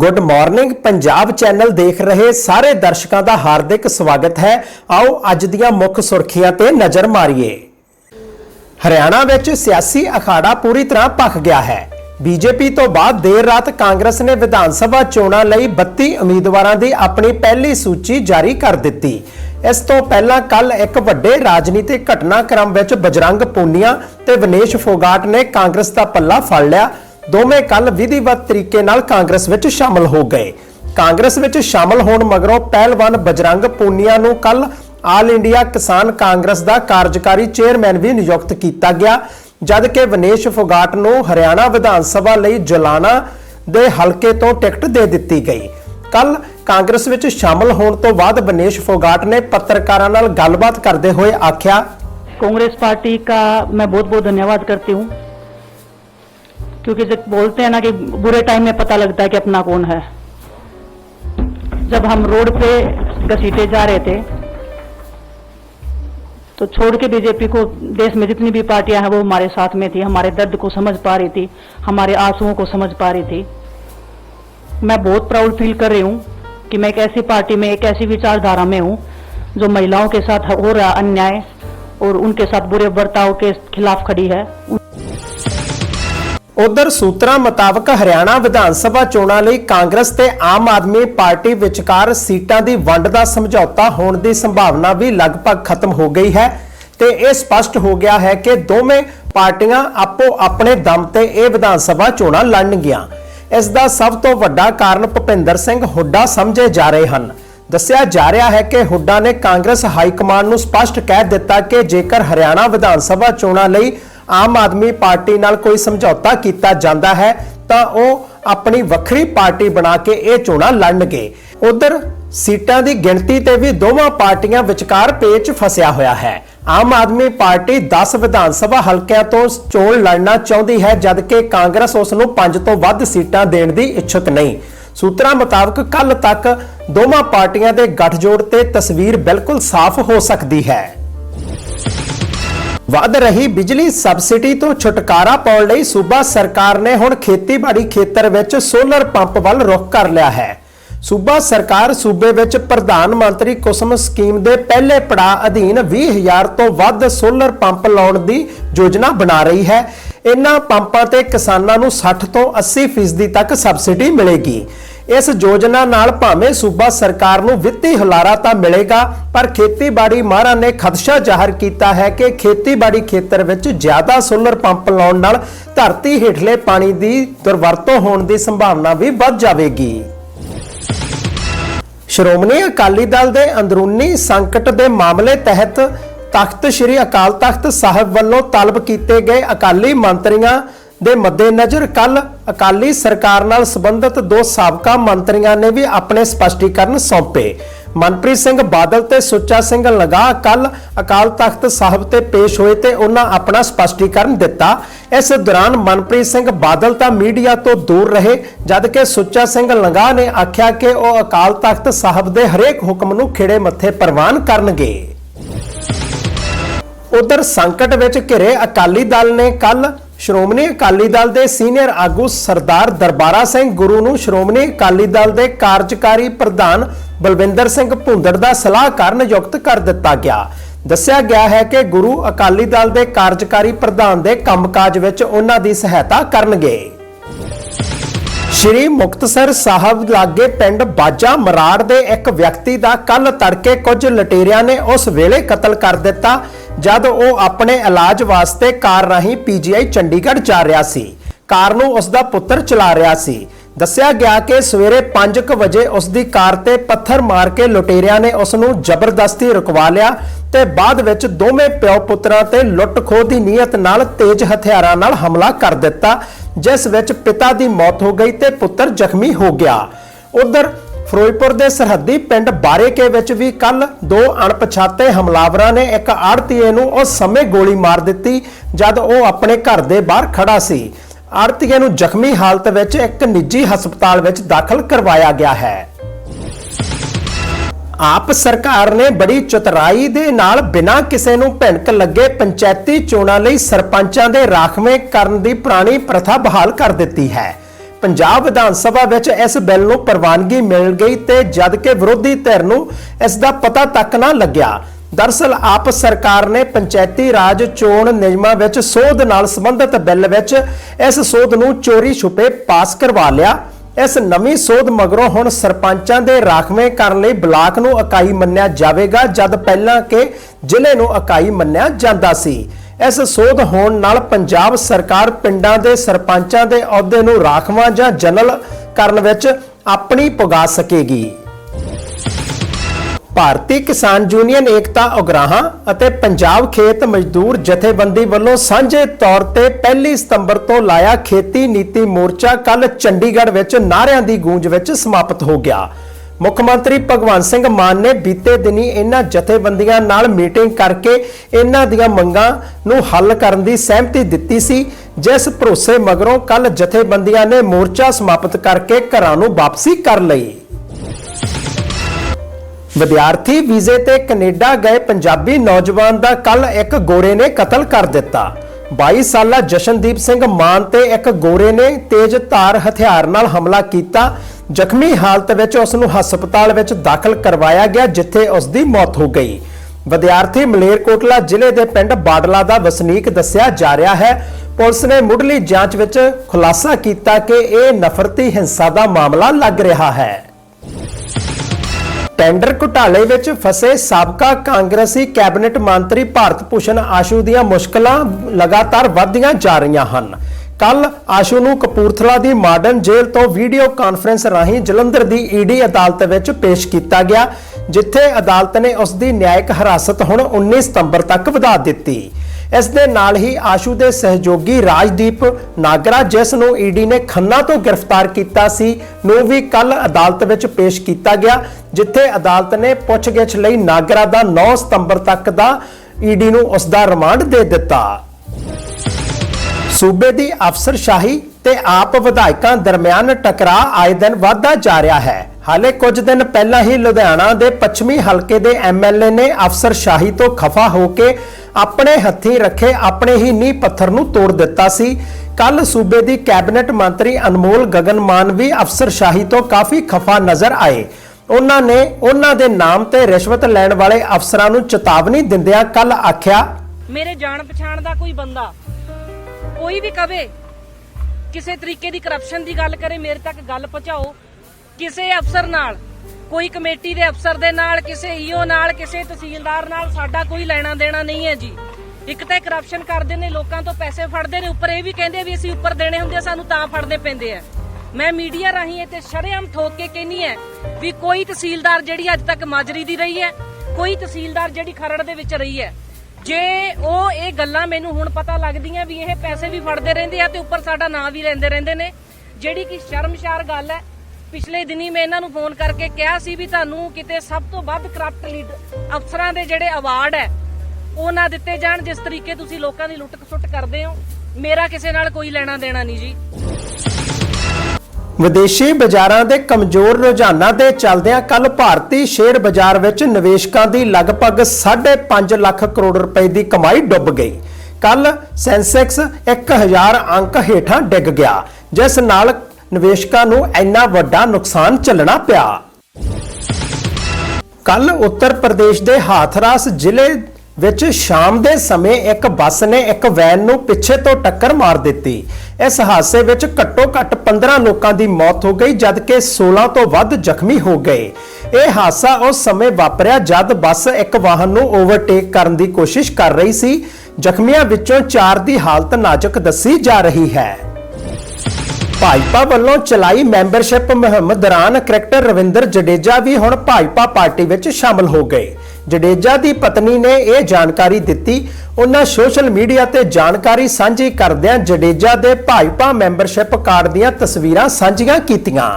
Good morning Punjab channel ਦੇਖ ਰਹੇ ਸਾਰੇ ਦਰਸ਼ਕਾਂ ਦਾ ਹਾਰਦਿਕ ਸਵਾਗਤ ਹੈ। ਆਓ ਅੱਜ ਦੀਆਂ ਮੁੱਖ ਸੁਰਖੀਆਂ ਤੇ ਨਜ਼ਰ ਮਾਰੀਏ। ਹਰਿਆਣਾ ਵਿੱਚ ਸਿਆਸੀ ਅਖਾੜਾ ਪੂਰੀ ਤਰ੍ਹਾਂ ਭਖ ਗਿਆ ਹੈ। ਬੀਜੇਪੀ ਤੋਂ ਬਾਅਦ ਦੇਰ ਰਾਤ ਕਾਂਗਰਸ ਨੇ ਵਿਧਾਨ ਸਭਾ ਚੋਣਾਂ ਲਈ 32 ਉਮੀਦਵਾਰਾਂ ਦੀ ਆਪਣੀ ਪਹਿਲੀ ਸੂਚੀ ਜਾਰੀ ਕਰ ਦਿੱਤੀ। ਇਸ ਤੋਂ ਪਹਿਲਾਂ ਕੱਲ ਇੱਕ ਵੱਡੇ ਰਾਜਨੀਤਿਕ ਘਟਨਾਕ੍ਰਮ ਵਿੱਚ ਬਜਰੰਗ ਪੂਨੀਆ ਤੇ ਵਿਨੇਸ਼ ਫੋਗਾਟ ਨੇ ਕਾਂਗਰਸ ਦਾ ਪੱਲਾ ਫੜ ਲਿਆ। ਦੋਵੇਂ ਕੱਲ ਵਿਧੀਵਤ ਤਰੀਕੇ ਨਾਲ ਕਾਂਗਰਸ ਵਿੱਚ ਸ਼ਾਮਲ ਹੋ ਗਏ ਕਾਂਗਰਸ ਵਿੱਚ ਸ਼ਾਮਲ ਹੋਣ ਮਗਰੋਂ ਪਹਿਲਵਾਨ ਬਜਰੰਗ ਪੂਨੀਆ ਨੂੰ ਕੱਲ ਆਲ ਇੰਡੀਆ ਕਿਸਾਨ ਕਾਂਗਰਸ ਦਾ ਕਾਰਜਕਾਰੀ ਚੇਅਰਮੈਨ ਵੀ ਨਿਯੁਕਤ ਕੀਤਾ ਗਿਆ ਜਦ ਕਿ ਵਿਨੇਸ਼ ਫੋਗਾਟ ਨੂੰ ਹਰਿਆਣਾ ਵਿਧਾਨ ਸਭਾ ਲਈ ਜਲਾਨਾ ਦੇ ਹਲਕੇ ਤੋਂ ਟਿਕਟ ਦੇ ਦਿੱਤੀ ਗਈ ਕੱਲ ਕਾਂਗਰਸ ਵਿੱਚ ਸ਼ਾਮਲ ਹੋਣ ਤੋਂ ਬਾਅਦ ਵਿਨੇਸ਼ ਫੋਗਾਟ ਨੇ ਪੱਤਰਕਾਰਾਂ ਨਾਲ ਗੱਲਬਾਤ ਕਰਦੇ ਹੋਏ ਆਖਿਆ कांग्रेस पार्टी का मैं बहुत बहुत धन्यवाद करती हूँ क्योंकि जब बोलते हैं ना कि बुरे टाइम में पता लगता है कि अपना कौन है। जब हम रोड पे घसीटे जा रहे थे तो छोड़ के बीजेपी को देश में जितनी भी पार्टियाँ हैं, वो हमारे साथ में थी, हमारे दर्द को समझ पा रही थी, हमारे आंसुओं को समझ पा रही थी। मैं बहुत प्राउड फील कर रही हूँ कि मैं एक ऐसी पार्टी में, एक ऐसी विचारधारा में हूँ, जो महिलाओं के साथ हो रहा अन्याय और उनके साथ बुरे बर्ताव के खिलाफ खड़ी है। ਉਧਰ ਸੂਤਰਾਂ ਮੁਤਾਬਕ ਹਰਿਆਣਾ ਵਿਧਾਨ ਸਭਾ ਚੋਣਾਂ ਲਈ ਕਾਂਗਰਸ ਤੇ ਆਮ ਆਦਮੀ ਪਾਰਟੀ ਵਿਚਕਾਰ ਸੀਟਾਂ ਦੀ ਵੰਡ ਦਾ ਸਮਝੌਤਾ ਹੋਣ ਦੀ ਸੰਭਾਵਨਾ ਵੀ ਲਗਭਗ ਖਤਮ ਹੋ ਗਈ ਹੈ ਤੇ ਇਹ ਸਪਸ਼ਟ ਹੋ ਗਿਆ ਹੈ ਕਿ ਦੋਵੇਂ ਪਾਰਟੀਆਂ ਆਪੋ ਆਪਣੇ ਦਮ ਤੇ ਇਹ ਵਿਧਾਨ ਸਭਾ ਚੋਣਾਂ ਲੜਨਗੀਆਂ। ਇਸ ਦਾ ਸਭ ਤੋਂ ਵੱਡਾ ਕਾਰਨ ਭੁਪਿੰਦਰ ਸਿੰਘ ਹੁੱਡਾ ਸਮਝੇ ਜਾ ਰਹੇ ਹਨ। ਦੱਸਿਆ ਜਾ ਰਿਹਾ ਹੈ ਕਿ ਹੁੱਡਾ ਨੇ ਕਾਂਗਰਸ ਹਾਈ ਕਮਾਂਡ ਨੂੰ ਸਪਸ਼ਟ ਕਹਿ ਦਿੱਤਾ ਕਿ ਜੇਕਰ ਹਰਿਆਣਾ ਵਿਧਾਨ ਸਭਾ ਚੋਣਾਂ ਲਈ ਆਮ ਆਦਮੀ ਪਾਰਟੀ ਨਾਲ ਕੋਈ ਸਮਝੌਤਾ ਕੀਤਾ ਜਾਂਦਾ ਹੈ, ਤਾਂ ਉਹ ਆਪਣੀ ਵੱਖਰੀ ਪਾਰਟੀ ਬਣਾ ਕੇ ਇਹ ਚੋਣਾਂ ਲੜਨਗੇ। ਉਧਰ ਸੀਟਾਂ ਦੀ ਗਿਣਤੀ ਤੇ ਵੀ ਦੋਵਾਂ ਪਾਰਟੀਆਂ ਵਿਚਕਾਰ ਪੇਚ ਫਸਿਆ ਹੋਇਆ ਹੈ। ਆਮ ਆਦਮੀ ਪਾਰਟੀ 10 ਵਿਧਾਨ ਸਭਾ ਹਲਕਿਆਂ ਤੋਂ ਚੋਣ ਲੜਨਾ ਚਾਹੁੰਦੀ ਹੈ, ਜਦਕਿ ਕਾਂਗਰਸ ਉਸ ਨੂੰ 5 ਤੋਂ ਵੱਧ ਸੀਟਾਂ ਦੇਣ ਦੀ ਇੱਛੁਕ ਨਹੀਂ। ਸੂਤਰਾਂ ਮੁਤਾਬਕ ਕੱਲ ਤੱਕ ਦੋਵਾਂ ਪਾਰਟੀਆਂ ਦੇ ਗੱਠਜੋੜ ਤੇ ਤਸਵੀਰ ਬਿਲਕੁਲ ਸਾਫ਼ ਹੋ ਸਕਦੀ ਹੈ। ਵੱਧ ਰਹੀ ਬਿਜਲੀ ਸਬਸਿਡੀ ਤੋਂ ਛੁਟਕਾਰਾ ਪਾਉਣ ਲਈ ਸੂਬਾ ਸਰਕਾਰ ਨੇ ਹੁਣ ਖੇਤੀਬਾੜੀ ਖੇਤਰ ਵਿੱਚ ਸੋਲਰ ਪੰਪ ਵੱਲ ਰੁਖ ਕਰ ਲਿਆ ਹੈ। ਸੂਬਾ ਸਰਕਾਰ ਸੂਬੇ ਵਿੱਚ ਪ੍ਰਧਾਨ ਮੰਤਰੀ ਕੁਸਮ ਸਕੀਮ ਦੇ ਪਹਿਲੇ ਪੜਾਅ ਅਧੀਨ 20000 ਤੋਂ ਵੱਧ ਸੋਲਰ ਪੰਪ ਲਾਉਣ ਦੀ ਯੋਜਨਾ ਬਣਾ ਰਹੀ ਹੈ। ਇਨ੍ਹਾਂ ਪੰਪਾਂ ਤੇ ਕਿਸਾਨਾਂ ਨੂੰ 60 ਤੋਂ 80% ਤੱਕ ਸਬਸਿਡੀ ਮਿਲੇਗੀ। ਇਸ ਯੋਜਨਾ ਨਾਲ ਭਾਵੇਂ ਸੂਬਾ ਸਰਕਾਰ ਨੂੰ ਵਿੱਤੀ ਹੁਲਾਰਾ ਤਾਂ ਮਿਲੇਗਾ, ਪਰ ਖੇਤੀਬਾੜੀ ਮਾਹਰਾਂ ਨੇ ਖਦਸ਼ਾ ਜ਼ਾਹਰ ਕੀਤਾ ਹੈ ਕਿ ਖੇਤੀਬਾੜੀ ਖੇਤਰ ਵਿੱਚ ਜ਼ਿਆਦਾ ਸੋਲਰ ਪੰਪ ਲਾਉਣ ਨਾਲ ਧਰਤੀ ਹੇਠਲੇ ਪਾਣੀ ਦੀ ਦੁਰਵਰਤੋਂ ਹੋਣ ਦੀ ਸੰਭਾਵਨਾ ਵੀ ਵੱਧ ਜਾਵੇਗੀ। ਸ਼੍ਰੋਮਣੀ ਅਕਾਲੀ ਦਲ ਦੇ ਅੰਦਰੂਨੀ ਸੰਕਟ ਦੇ ਮਾਮਲੇ ਤਹਿਤ ਤਖਤ ਸ੍ਰੀ ਅਕਾਲ ਤਖਤ ਸਾਹਿਬ ਵੱਲੋਂ ਤਲਬ ਕੀਤੇ ਗਏ ਅਕਾਲੀ ਮੰਤਰੀਆਂ ਦੇ ਮੱਦੇਨਜ਼ਰ ਕੱਲ ਅਕਾਲੀ ਸਰਕਾਰ ਨਾਲ ਸੰਬੰਧਿਤ ਦੋ ਸਾਬਕਾ ਮੰਤਰੀਆਂ ਨੇ ਵੀ ਆਪਣੇ ਸਪਸ਼ਟੀਕਰਨ ਸੌਂਪੇ। ਮਨਪ੍ਰੀਤ ਸਿੰਘ ਬਾਦਲ ਤੇ ਸੁੱਚਾ ਸਿੰਘ ਲਗਾ ਕੱਲ ਅਕਾਲ ਤਖਤ ਸਾਹਿਬ ਤੇ ਪੇਸ਼ ਹੋਏ ਤੇ ਉਹਨਾਂ ਆਪਣਾ ਸਪਸ਼ਟੀਕਰਨ ਦਿੱਤਾ। ਇਸ ਦੌਰਾਨ ਮਨਪ੍ਰੀਤ ਸਿੰਘ ਬਾਦਲ ਤਾਂ ਮੀਡੀਆ ਤੋਂ ਦੂਰ ਰਹੇ ਜਦ ਜਦਕਿ ਸੁੱਚਾ ਸਿੰਘ ਲੰਗਾ ਨੇ ਆਖਿਆ ਕਿ ਉਹ ਅਕਾਲ ਤਖਤ ਸਾਹਿਬ ਦੇ ਹਰੇਕ ਹੁਕਮ ਨੂੰ ਖਿੜੇ ਮੱਥੇ ਪ੍ਰਵਾਨ ਕਰਨਗੇ। ਉਧਰ ਸੰਕਟ ਵਿੱਚ ਘਿਰੇ ਅਕਾਲੀ ਦਲ ਨੇ ਕੱਲ ਸ਼੍ਰੋਮਣੀ ਅਕਾਲੀ ਦਲ ਦੇ ਸੀਨੀਅਰ ਆਗੂ ਸਰਦਾਰ ਦਰਬਾਰਾ ਸਿੰਘ ਗੁਰੂ ਨੂੰ ਸ਼੍ਰੋਮਣੀ ਅਕਾਲੀ ਦਲ ਦੇ ਕਾਰਜਕਾਰੀ ਪ੍ਰਧਾਨ ਬਲਵਿੰਦਰ ਸਿੰਘ ਭੁੰਦੜ ਦਾ ਸਲਾਹਕਾਰ ਨਿਯੁਕਤ ਕਰ ਦਿੱਤਾ ਗਿਆ। ਦੱਸਿਆ ਗਿਆ ਹੈ ਕਿ ਗੁਰੂ ਅਕਾਲੀ ਦਲ ਦੇ ਕਾਰਜਕਾਰੀ ਪ੍ਰਧਾਨ ਦੇ ਕੰਮਕਾਜ ਵਿੱਚ ਉਹਨਾਂ ਦੀ ਸਹਾਇਤਾ ਕਰਨਗੇ। ਸ਼੍ਰੀ ਮੁਕਤਸਰ ਸਾਹਿਬ ਲਾਗੇ ਪਿੰਡ ਬਾਜਾ ਮਰਾੜ ਦੇ ਇੱਕ ਵਿਅਕਤੀ ਦਾ ਕੱਲ ਤੜਕੇ ਕੁਝ ਲਟੇਰਿਆਂ ਨੇ ਉਸ ਵੇਲੇ ਕਤਲ ਕਰ ਦਿੱਤਾ। ਜਦ ਉਹ ਆਪਣੇ ਇਲਾਜ ਵਾਸਤੇ ਕਾਰ ਰਾਹੀਂ ਪੀਜੀਆਈ ਚੰਡੀਗੜ੍ਹ ਜਾ ਰਿਹਾ ਸੀ, ਕਾਰ ਨੂੰ ਉਸ ਦਾ ਪੁੱਤਰ ਚਲਾ ਰਿਹਾ ਸੀ। ਦੱਸਿਆ ਗਿਆ ਕਿ ਸਵੇਰੇ 5:00 ਵਜੇ ਉਸ ਦੀ ਕਾਰ ਤੇ ਪੱਥਰ ਮਾਰ ਕੇ ਲੁਟੇਰਿਆਂ ਨੇ ਉਸ ਨੂੰ ਜ਼ਬਰਦਸਤੀ ਰੁਕਵਾ ਲਿਆ ਤੇ ਬਾਅਦ ਵਿੱਚ ਦੋਵੇਂ ਪਿਓ ਪੁੱਤਰਾਂ ਤੇ ਲੁੱਟ ਖੋਹ ਦੀ ਨੀਅਤ ਨਾਲ ਤੇਜ਼ ਹਥਿਆਰਾਂ ਨਾਲ ਹਮਲਾ ਕਰ ਦਿੱਤਾ, ਜਿਸ ਵਿੱਚ ਪਿਤਾ ਦੀ ਮੌਤ ਹੋ ਗਈ ਤੇ ਪੁੱਤਰ ਜ਼ਖਮੀ ਹੋ ਗਿਆ। ਉਧਰ ਫਿਰੋਜ਼ਪੁਰ ਦੇ ਸਰਹੱਦੀ ਪਿੰਡ ਬਾਰੇਕੇ ਵਿੱਚ ਵੀ ਕੱਲ ਦੋ ਅਣਪਛਾਤੇ ਹਮਲਾਵਰਾਂ ਨੇ ਇੱਕ ਆੜਤੀਏ ਨੂੰ ਉਸ ਸਮੇਂ ਗੋਲੀ ਮਾਰ ਦਿੱਤੀ ਜਦ ਉਹ ਆਪਣੇ ਘਰ ਦੇ ਬਾਹਰ ਖੜਾ ਸੀ। ਆੜਤੀਏ ਨੂੰ ਜ਼ਖਮੀ ਹਾਲਤ ਵਿੱਚ ਇੱਕ ਨਿੱਜੀ ਹਸਪਤਾਲ ਵਿੱਚ ਦਾਖਲ ਕਰਵਾਇਆ ਗਿਆ ਹੈ। ਆਪ ਸਰਕਾਰ ਨੇ ਬੜੀ ਚਤਰਾਈ ਦੇ ਨਾਲ ਬਿਨਾਂ ਕਿਸੇ ਨੂੰ ਭਿਣਕ ਲੱਗੇ ਪੰਚਾਇਤੀ ਚੋਣਾਂ ਲਈ ਸਰਪੰਚਾਂ ਦੇ ਰਾਖਵੇਂ ਕਰਨ ਦੀ ਪੁਰਾਣੀ ਪ੍ਰਥਾ ਬਹਾਲ ਕਰ ਦਿੱਤੀ ਹੈ। ਪੰਜਾਬ ਵਿਧਾਨ ਸਭਾ ਵਿੱਚ ਇਸ ਬਿੱਲ ਨੂੰ ਪ੍ਰਵਾਨਗੀ ਮਿਲ ਗਈ ਤੇ ਜਦ ਕਿ ਵਿਰੋਧੀ ਧਿਰ ਨੂੰ ਇਸ ਦਾ ਪਤਾ ਤੱਕ ਨਾ ਲੱਗਿਆ। ਦਰਸਲ ਆਪ ਸਰਕਾਰ ਨੇ ਪੰਚਾਇਤੀ ਰਾਜ ਚੋਣ ਨਿਯਮਾਂ ਵਿੱਚ ਸੋਧ ਨਾਲ ਸੰਬੰਧਿਤ ਬਿੱਲ ਵਿੱਚ ਇਸ ਸੋਧ ਨੂੰ ਚੋਰੀ ਛੁਪੇ ਪਾਸ ਕਰਵਾ ਲਿਆ। ਇਸ ਨਵੀਂ ਸੋਧ ਮਗਰੋਂ ਹੁਣ ਸਰਪੰਚਾਂ ਦੇ ਰਾਖਵੇਂ ਕਰਨ ਲਈ ਬਲਾਕ ਨੂੰ ਇਕਾਈ ਮੰਨਿਆ ਜਾਵੇਗਾ, ਜਦ ਪਹਿਲਾਂ ਕਿ ਜ਼ਿਲ੍ਹੇ ਨੂੰ ਇਕਾਈ ਮੰਨਿਆ ਜਾਂਦਾ ਸੀ। ਇਸ ਸੋਧ ਹੋਣ ਨਾਲ ਪੰਜਾਬ ਸਰਕਾਰ ਪਿੰਡਾਂ ਦੇ ਸਰਪੰਚਾਂ ਦੇ ਅਹੁਦੇ ਨੂੰ ਰਾਖਵਾਂ ਜਾਂ ਜਨਰਲ ਕਰਨ ਵਿੱਚ ਆਪਣੀ ਪੁਗਾ ਸਕੇਗੀ। ਭਾਰਤੀ ਕਿਸਾਨ ਯੂਨੀਅਨ ਏਕਤਾ ਉਗਰਾਹਾਂ ਅਤੇ ਪੰਜਾਬ ਖੇਤ ਮਜ਼ਦੂਰ ਜਥੇਬੰਦੀ ਵੱਲੋਂ ਸਾਂਝੇ ਤੌਰ ਤੇ 1 ਸਤੰਬਰ ਤੋਂ ਲਾਇਆ ਖੇਤੀ ਨੀਤੀ ਮੋਰਚਾ ਕੱਲ ਚੰਡੀਗੜ੍ਹ ਵਿੱਚ ਨਾਅਰਿਆਂ ਦੀ ਗੂੰਜ ਵਿੱਚ ਸਮਾਪਤ ਹੋ ਗਿਆ। ਮੁੱਖ ਮੰਤਰੀ ਭਗਵੰਤ ਸਿੰਘ ਮਾਨ ਨੇ ਬੀਤੇ ਦਿਨੀ ਇਹਨਾਂ ਜਥੇਬੰਦੀਆਂ ਨਾਲ ਮੀਟਿੰਗ ਕਰਕੇ ਇਹਨਾਂ ਦੀਆਂ ਮੰਗਾਂ ਨੂੰ ਹੱਲ ਕਰਨ ਦੀ ਸਹਿਮਤੀ ਦਿੱਤੀ ਸੀ, ਜਿਸ ਭਰੋਸੇ ਮਗਰੋਂ ਕੱਲ ਜਥੇਬੰਦੀਆਂ ਨੇ ਮੋਰਚਾ ਸਮਾਪਤ ਕਰਕੇ ਘਰਾਂ ਨੂੰ ਵਾਪਸੀ ਕਰ ਲਈ। ਵਿਦਿਆਰਥੀ ਵੀਜ਼ੇ ਤੇ ਕੈਨੇਡਾ ਗਏ ਪੰਜਾਬੀ ਨੌਜਵਾਨ ਦਾ ਕੱਲ ਇੱਕ ਗੋਰੇ ਨੇ ਕਤਲ ਕਰ ਦਿੱਤਾ। 22 ਸਾਲਾ ਜਸ਼ਨਦੀਪ ਸਿੰਘ ਮਾਨ ਤੇ ਇੱਕ ਗੋਰੇ ਨੇ ਤੇਜ਼ ਧਾਰ ਹਥਿਆਰ ਨਾਲ ਹਮਲਾ ਕੀਤਾ ਜ਼ਖਮੀ ਹਾਲਤ ਵਿੱਚ ਉਸ ਨੂੰ ਹਸਪਤਾਲ ਵਿੱਚ ਦਾਖਲ ਕਰਵਾਇਆ ਗਿਆ, ਜਿੱਥੇ ਉਸ ਦੀ ਮੌਤ ਹੋ ਗਈ। ਵਿਦਿਆਰਥੀ ਮਲੇਰਕੋਟਲਾ ਜ਼ਿਲ੍ਹੇ ਦੇ ਪਿੰਡ ਬਾਡਲਾ ਦਾ ਵਸਨੀਕ ਦੱਸਿਆ ਜਾ ਰਿਹਾ ਹੈ। ਪੁਲਿਸ ਨੇ ਮੁੱਢਲੀ ਜਾਂਚ ਵਿੱਚ ਖੁਲਾਸਾ ਕੀਤਾ ਕਿ ਇਹ ਨਫ਼ਰਤੀ ਹਿੰਸਾ ਦਾ ਮਾਮਲਾ ਲੱਗ ਰਿਹਾ ਹੈ। ਟੈਂਡਰ ਘੁਟਾਲੇ ਵਿੱਚ ਫਸੇ ਸਾਬਕਾ ਕਾਂਗਰਸੀ ਕੈਬਨਿਟ ਮੰਤਰੀ ਭਾਰਤ ਭੂਸ਼ਣ ਆਸ਼ੂ ਦੀਆਂ ਮੁਸ਼ਕਲਾਂ ਲਗਾਤਾਰ ਵਧਦੀਆਂ ਜਾ ਰਹੀਆਂ ਹਨ। ਕੱਲ ਆਸ਼ੂ ਨੂੰ ਕਪੂਰਥਲਾ ਦੀ ਮਾਡਰਨ ਜੇਲ੍ਹ ਤੋਂ ਵੀਡੀਓ ਕਾਨਫਰੰਸ ਰਾਹੀਂ ਜਲੰਧਰ ਦੀ ਈਡੀ ਅਦਾਲਤ ਵਿੱਚ ਪੇਸ਼ ਕੀਤਾ ਗਿਆ, ਜਿੱਥੇ ਅਦਾਲਤ ਨੇ ਉਸ ਦੀ ਨਿਆਇਕ ਹਿਰਾਸਤ ਹੁਣ 19 ਸਤੰਬਰ ਤੱਕ ਵਧਾ ਦਿੱਤੀ। ਇਸ ਦੇ ਨਾਲ ਹੀ ਆਸ਼ੂ ਦੇ ਸਹਿਯੋਗੀ ਰਾਜਦੀਪ ਨਾਗਰਾ, ਜਿਸ ਨੂੰ ਈਡੀ ਨੇ ਖੰਨਾ ਤੋਂ ਗ੍ਰਿਫਤਾਰ ਕੀਤਾ ਸੀ, ਨੂੰ ਵੀ ਕੱਲ ਅਦਾਲਤ ਵਿੱਚ ਪੇਸ਼ ਕੀਤਾ ਗਿਆ, ਜਿੱਥੇ ਅਦਾਲਤ ਨੇ ਪੁੱਛਗਿੱਛ ਲਈ ਨਾਗਰਾ ਦਾ 9 ਸਤੰਬਰ ਤੱਕ ਦਾ ਈਡੀ ਨੂੰ ਉਸ ਦਾ ਰਿਮਾਂਡ ਦੇ ਦਿੱਤਾ। ਸੂਬੇ ਦੀ ਅਫਸਰਸ਼ਾਹੀ ਤੇ ਆਪ ਵਿਧਾਇਕਾਂ ਦਰਮਿਆਨ ਟਕਰਾਅ ਆਏ ਦਿਨ ਵਧਦਾ ਜਾ ਰਿਹਾ ਹੈ। ਹਾਲੇ ਕੁਝ ਦਿਨ ਪਹਿਲਾਂ ਹੀ ਲੁਧਿਆਣਾ ਦੇ ਪੱਛਮੀ ਹਲਕੇ ਦੇ ਐਮਐਲਏ ਨੇ ਅਫਸਰਸ਼ਾਹੀ ਤੋਂ ਖਫਾ ਹੋ ਕੇ ਆਪਣੇ ਹੱਥੀਂ ਰੱਖੇ ਆਪਣੇ ਹੀ ਨੀਂਹ ਪੱਥਰ ਨੂੰ ਤੋੜ ਦਿੱਤਾ ਸੀ। ਕੱਲ ਸੂਬੇ ਦੀ ਕੈਬਨਿਟ ਮੰਤਰੀ ਅਨਮੋਲ ਗਗਨ ਮਾਨ ਵੀ ਅਫਸਰਸ਼ਾਹੀ ਤੋਂ ਕਾਫੀ ਖਫਾ ਨਜ਼ਰ ਆਏ। ਉਹਨਾਂ ਨੇ ਉਹਨਾਂ ਦੇ ਨਾਮ ਤੇ ਰਿਸ਼ਵਤ ਲੈਣ ਵਾਲੇ ਅਫਸਰਾਂ ਨੂੰ ਚੇਤਾਵਨੀ ਦਿੰਦਿਆਂ ਕੱਲ ਆਖਿਆ, ਮੇਰੇ ਜਾਣ ਪਛਾਣ ਦਾ ਕੋਈ ਬੰਦਾ ਕੋਈ ਵੀ ਕਵੇ, ਕਿਸੇ ਤਰੀਕੇ ਦੀ ਕਰਪਸ਼ਨ ਦੀ ਗੱਲ ਕਰੇ, ਮੇਰੇ ਤੱਕ ਗੱਲ ਪਹੁੰਚਾਓ। ਕਿਸੇ ਅਫਸਰ ਨਾਲ, ਕੋਈ ਕਮੇਟੀ ਦੇ ਅਫਸਰ ਦੇ ਨਾਲ, ਕਿਸੇ ਈਓ ਨਾਲ, ਕਿਸੇ ਤਹਿਸੀਲਦਾਰ ਨਾਲ ਸਾਡਾ ਕੋਈ ਲੈਣਾ ਦੇਣਾ ਨਹੀਂ ਹੈ ਜੀ। ਇੱਕ ਤਾਂ ਕਰਪਸ਼ਨ ਕਰਦੇ ਨੇ, ਲੋਕਾਂ ਤੋਂ ਪੈਸੇ ਫੜਦੇ ਨੇ, ਉੱਪਰ ਇਹ ਵੀ ਕਹਿੰਦੇ ਵੀ ਅਸੀਂ ਉੱਪਰ ਦੇਣੇ ਹੁੰਦੇ ਸਾਨੂੰ ਤਾਂ ਫੜਦੇ ਪੈਂਦੇ ਆ। ਮੈਂ ਮੀਡੀਆ ਰਾਹੀਂ ਇਹ ਤੇ ਸ਼ਰੇਆਮ ਠੋਕ ਕੇ ਕਹਿੰਨੀ ਹੈ ਵੀ ਕੋਈ ਤਹਿਸੀਲਦਾਰ ਜਿਹੜੀ ਅੱਜ ਤੱਕ ਮਾਜਰੀ ਦੀ ਰਹੀ ਹੈ, ਕੋਈ ਤਹਿਸੀਲਦਾਰ ਜਿਹੜੀ ਖਰੜ ਦੇ ਵਿੱਚ ਰਹੀ ਹੈ ਜੇ ਉਹ ਇਹ ਗੱਲਾਂ ਮੈਨੂੰ ਹੁਣ ਪਤਾ ਲੱਗਦੀਆਂ ਵੀ ਇਹ ਪੈਸੇ ਵੀ ਫੜਦੇ ਰਹਿੰਦੇ ਆ ਤੇ ਉੱਪਰ ਸਾਡਾ ਨਾਂ ਵੀ ਲੈਂਦੇ ਰਹਿੰਦੇ ਨੇ, ਜਿਹੜੀ ਕਿ ਸ਼ਰਮਸ਼ਾਰ ਗੱਲ ਹੈ। ਪਿਛਲੇ ਦਿਨੀ ਮੈਂ ਇਹਨਾਂ ਨੂੰ ਫੋਨ ਕਰਕੇ ਕਿਹਾ ਸੀ ਵੀ ਤੁਹਾਨੂੰ ਕਿਤੇ ਸਭ ਤੋਂ ਵੱਧ ਕਰਪਟ ਲੀਡ ਅਫਸਰਾਂ ਦੇ ਜਿਹੜੇ ਅਵਾਰਡ ਹੈ, ਉਹ ਨਾ ਦਿੱਤੇ ਜਾਣ, ਜਿਸ ਤਰੀਕੇ ਤੁਸੀਂ ਲੋਕਾਂ ਦੀ ਲੁੱਟ ਖਸੁੱਟ ਕਰਦੇ ਹੋ। ਮੇਰਾ ਕਿਸੇ ਨਾਲ ਕੋਈ ਲੈਣਾ ਦੇਣਾ ਨਹੀਂ ਜੀ। ਵਿਦੇਸ਼ੀ ਬਾਜ਼ਾਰਾਂ ਦੇ ਕਮਜ਼ੋਰ ਰੁਝਾਨਾਂ ਦੇ ਚੱਲਦਿਆਂ ਕੱਲ ਭਾਰਤੀ ਸ਼ੇਅਰ ਬਾਜ਼ਾਰ ਵਿੱਚ ਨਿਵੇਸ਼ਕਾਂ ਦੀ ਲਗਭਗ 5.5 ਲੱਖ ਕਰੋੜ ਰੁਪਏ ਦੀ ਕਮਾਈ ਡੁੱਬ ਗਈ। ਕੱਲ ਸੈਂਸੈਕਸ 1000 ਅੰਕ ਹੇਠਾਂ ਡਿੱਗ ਗਿਆ, ਜਿਸ ਨਾਲ ਨਿਵੇਸ਼ਕਾਂ ਨੂੰ ਇੰਨਾ ਵੱਡਾ ਨੁਕਸਾਨ ਝੱਲਣਾ ਪਿਆ। ਕੱਲ ਉੱਤਰ ਪ੍ਰਦੇਸ਼ ਦੇ ਹਾਥਰਾਸ ਜ਼ਿਲ੍ਹੇ ਵਿੱਚ ਸ਼ਾਮ ਦੇ ਸਮੇਂ ਇੱਕ ਬੱਸ ਨੇ ਇੱਕ ਵੈਨ ਨੂੰ ਪਿੱਛੇ ਤੋਂ ਟੱਕਰ ਮਾਰ ਦਿੱਤੀ। ਇਸ ਹਾਦਸੇ ਵਿੱਚ ਘੱਟੋ-ਘੱਟ 15 ਲੋਕਾਂ ਦੀ ਮੌਤ ਹੋ ਗਈ, ਜਦਕਿ 16 ਤੋਂ ਵੱਧ ਜ਼ਖਮੀ ਹੋ ਗਏ। ਇਹ ਹਾਦਸਾ ਉਸ ਸਮੇਂ ਵਾਪਰਿਆ ਜਦ ਬੱਸ ਇੱਕ ਵਾਹਨ ਨੂੰ ਓਵਰਟੇਕ ਕਰਨ ਦੀ ਕੋਸ਼ਿਸ਼ ਕਰ ਰਹੀ ਸੀ। ਜ਼ਖਮੀਆਂ ਵਿੱਚੋਂ 4 ਦੀ ਹਾਲਤ ਨਾਜ਼ੁਕ ਦੱਸੀ ਜਾ ਰਹੀ ਹੈ। ਭਾਜਪਾ ਵੱਲੋਂ ਚਲਾਈ ਮੈਂਬਰਸ਼ਿਪ ਮੁਹਿੰਮ ਦੌਰਾਨ ਕ੍ਰਿਕਟਰ ਰਵਿੰਦਰ ਜਡੇਜਾ ਵੀ ਹੁਣ ਭਾਜਪਾ ਪਾਰਟੀ ਵਿੱਚ ਸ਼ਾਮਲ ਹੋ ਗਏ। ਜਡੇਜਾ ਦੀ ਪਤਨੀ ਨੇ ਇਹ ਜਾਣਕਾਰੀ ਦਿੱਤੀ। ਉਹਨਾਂ ਸੋਸ਼ਲ ਮੀਡੀਆ ਤੇ ਜਾਣਕਾਰੀ ਸਾਂਝੀ ਕਰਦਿਆਂ ਜਡੇਜਾ ਦੇ ਭਾਜਪਾ ਮੈਂਬਰਸ਼ਿਪ ਕਾਰਡ ਦੀਆਂ ਤਸਵੀਰਾਂ ਸਾਂਝੀਆਂ ਕੀਤੀਆਂ।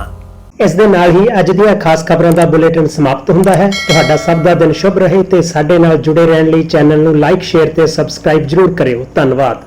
ਇਸ ਦੇ ਨਾਲ ਹੀ ਅੱਜ ਦੀਆਂ ਖਾਸ ਖਬਰਾਂ ਦਾ ਬੁਲੇਟਿਨ ਸਮਾਪਤ ਹੁੰਦਾ ਹੈ। ਤੁਹਾਡਾ ਸਭ ਦਾ ਦਿਨ ਸ਼ੁਭ ਰਹੇ ਤੇ ਸਾਡੇ ਨਾਲ ਜੁੜੇ ਰਹਿਣ ਲਈ ਚੈਨਲ ਨੂੰ ਲਾਈਕ, ਸ਼ੇਅਰ ਤੇ ਸਬਸਕ੍ਰਾਈਬ ਜਰੂਰ ਕਰਿਓ। ਧੰਨਵਾਦ।